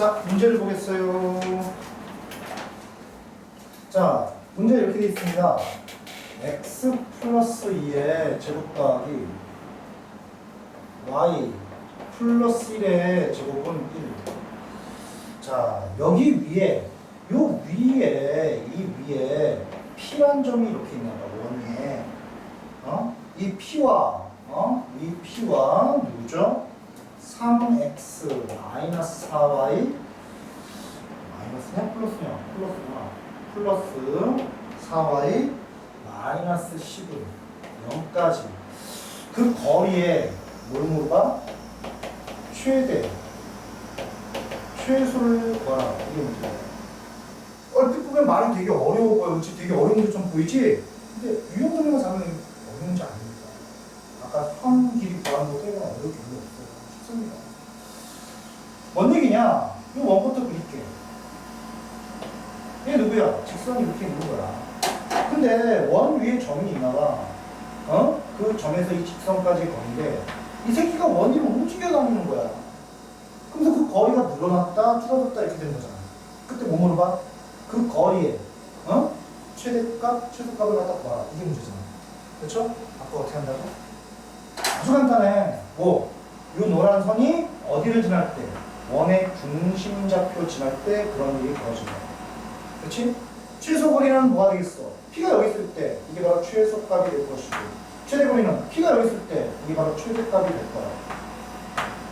자, 문제를 보겠어요. 자, 문제 이렇게 되어 있습니다. x 플러스 2의 제곱 더하기 y 플러스 1의 제곱은 1. 자, 여기 위에, 요 위에, 이 위에 P란 점이 이렇게 있나 봐, 원에. 어? 이 P와, 어? 이 P와 누구죠? 3x 마이너스 4y 마이너스냐? 플러스냐? 플러스구나. 플러스 4y 마이너스 10은 0까지. 그 거리에 뭘 물어봐? 최대. 최소를 구하라. 이게 문제야. 얼핏 보면 말이 되게 어려워 보여. 그치? 되게 어려운 것좀 보이지? 근데 유형 정리만 잘하면 어려운 문제 아닙니다. 아까 선 길이 구하는 거 때문에 어려울 게 없어요. 쉽습니다. 뭔 얘기냐? 이 원부터 그릴게. 얘 누구야? 직선이 이렇게 있는 거야. 근데 원 위에 점이 있나 봐. 어? 그 점에서 이 직선까지 거리인데 이 새끼가 원위로 움직여 다니는 거야. 그래서 그 거리가 늘어났다, 줄어들었다 이렇게 되는 거잖아. 그때 뭐 물어봐? 그 거리에 어? 최대값, 최소값을 갖다 구하라. 이게 문제잖아. 그렇죠? 아까 어떻게 한다고? 아주 간단해. 뭐? 이 노란 선이 어디를 지날 때? 원의 중심 좌표 지날 때 그런 일이 벌어진다. 그렇지? 최소 거리는 뭐가 되겠어? P가 여기 있을 때 이게 바로 최소값이 될 것이고 최대 거리는 P가 여기 있을 때 이게 바로 최대값이 될 거야.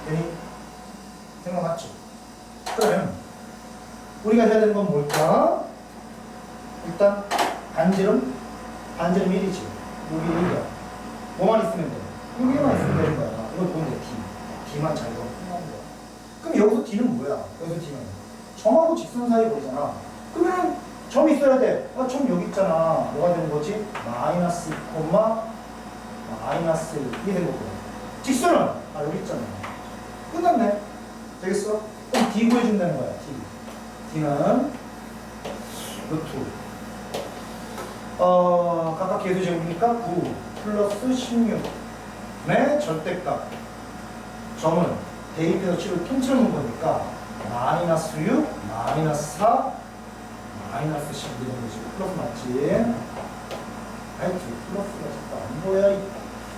되니? 생각 맞지? 그러면 우리가 해야 되는 건 뭘까? 일단 반지름 반지름 1이지. 여기 1이야. 뭐만 있으면 돼? 여기만 있으면 되는 거야. D만 잘 끝나는 거야. 그럼 여기서 D는 뭐야? 여기서 D는 점하고 직선 사이 거리잖아. 그러면 점이 있어야 돼. 아, 점 여기 있잖아. 뭐가 되는 거지? 마이너스 2, 마이너스 1. 이게 되는 거고. 직선은 아 여기 있잖아. 끝났네. 되겠어? 그럼 D 구해준다는 거야. D. D는 루트. 어, 각각 계수 제곱이니까 9 플러스 16. 네, 절대값. 점은 대입해서 식을 통째로 놓은 거니까 마이너스 6, 마이너스 4, 마이너스 10 이런 거지. 플러스 맞지? 알지? 플러스가 자꾸 안 보여.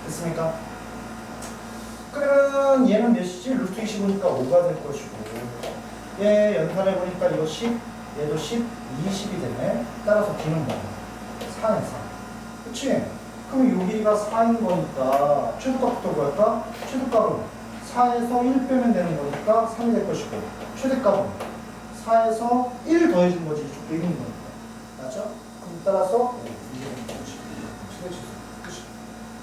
됐습니까? 그러면 얘는 몇이지? 루트 25니까 5가 될 것이고 얘 연산해 보니까 이거 10, 얘도 10, 20이 되네. 따라서 D는 뭐야? 4네 4. 그치? 그럼 요 길이가 4인 거니까 최소값부터 구할까? 최소값은 4에서 1 빼면 되는 거니까 3이 될 것이고 최대값은 4에서 1 더해준 거지 이쪽도 1인 거니까 맞죠? 그럼 따라서 오, 이게 되는 거지 최대 최소 그치?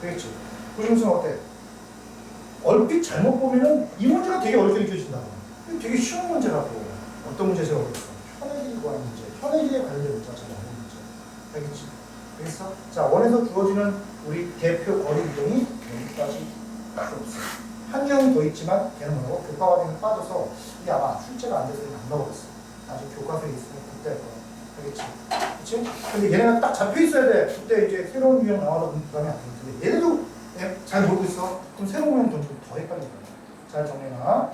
되겠지? 고정승 어때? 얼핏 잘못 보면은 이 문제가 되게 어렵게 느껴진다 되게 쉬운 문제라고 어떤 문제? 현해질이 구하는 문제 현해질에 관련된 나오는 문제 알겠지? 알겠어? 자 원에서 주어지는 우리 대표 거리 이동이 여기까지 딱 없어 한 명이 더 있지만 걔는 뭐라고 교과 과정에 빠져서 이게 아마 출제가 안 돼서 안 나오겠어. 나중에 교과서에 있으면 그때 할 거야. 알겠지? 그치? 근데 얘네가 딱 잡혀 있어야 돼. 그때 이제 새로운 유형 나와서 부담이 안 되는데 얘네도 예, 잘 모르고 있어. 그럼 새로운 유형 던지면 더 헷갈리잖아. 잘 정리해놔.